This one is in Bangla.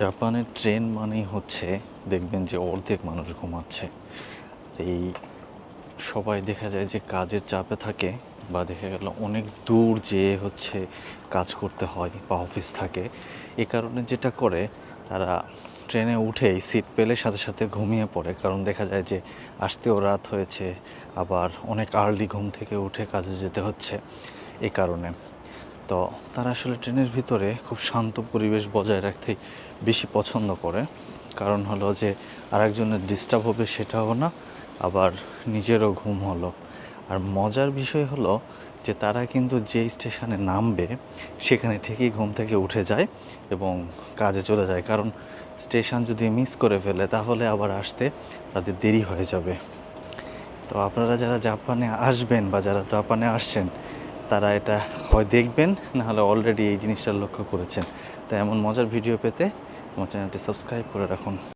জাপানের ট্রেন মানেই হচ্ছে দেখবেন যে অর্ধেক মানুষ ঘুমাচ্ছে। এই সবাই দেখা যায় যে কাজের চাপে থাকে বা দেখা গেল অনেক দূর যেয়ে হচ্ছে কাজ করতে হয় বা অফিস থাকে, এ কারণে যেটা করে তারা ট্রেনে উঠেই সিট পেলে সাথে সাথে ঘুমিয়ে পড়ে। কারণ দেখা যায় যে আসতেও রাত হয়েছে, আবার অনেক আর্লি ঘুম থেকে উঠে কাজে যেতে হচ্ছে এই কারণে। তো তারা আসলে ট্রেনের ভিতরে খুব শান্ত পরিবেশ বজায় রাখতেই বেশি পছন্দ করে। কারণ হলো যে আরেকজনের ডিস্টার্ব হবে সেটাও না, আবার নিজেরও ঘুম হলো। আর মজার বিষয় হলো যে তারা কিন্তু যে স্টেশনে নামবে, সেখানে ঠিকই ঘুম থেকে উঠে যায় এবং কাজে চলে যায়। কারণ স্টেশন যদি মিস করে ফেলে, তাহলে আবার আসতে তাদের দেরি হয়ে যাবে। তো আপনারা যারা জাপানে আসবেন বা যারা জাপানে আসছেন তারা এটা হয় দেখবেন, নাহলে অলরেডি এই জিনিসটা লক্ষ্য করেছেন। তো এমন মজার ভিডিও পেতে আমার চ্যানেলটি সাবস্ক্রাইব করে রাখুন।